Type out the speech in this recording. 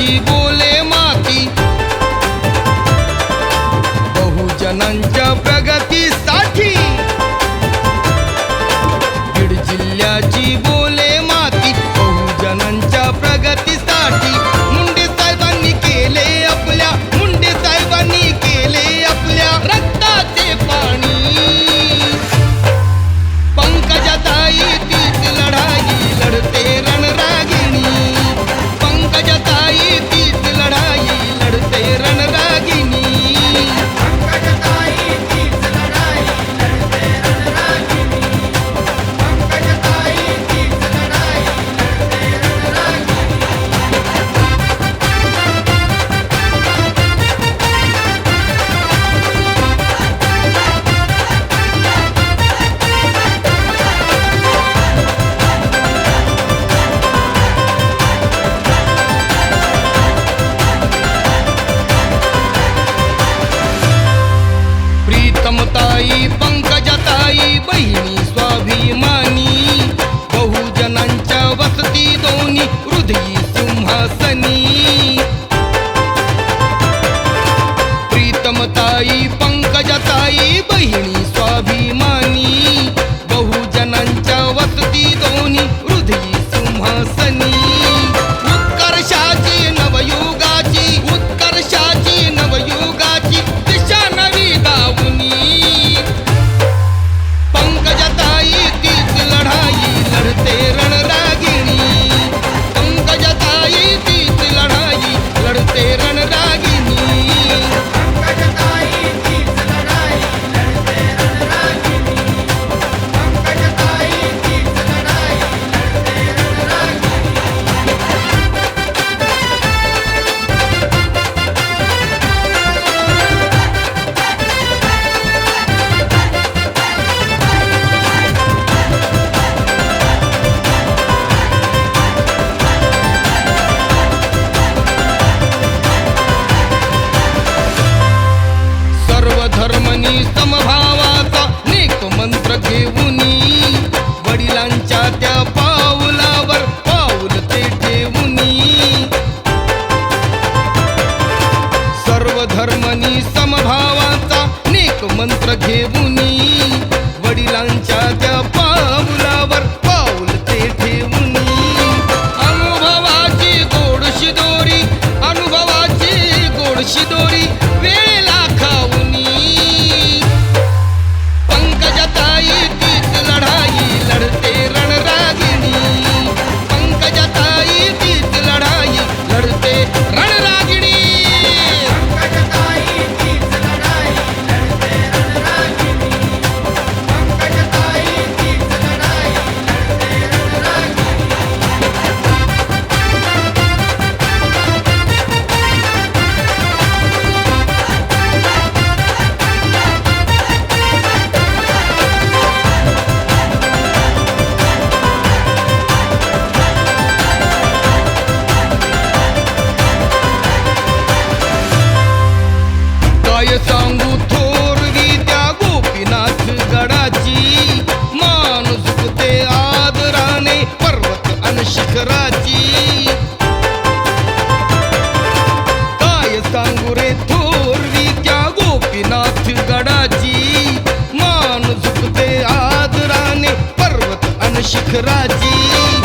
contigo सिंहासनी प्रीतमताई पंकजताई बहिणी। मंत्र घेऊन शिखराची.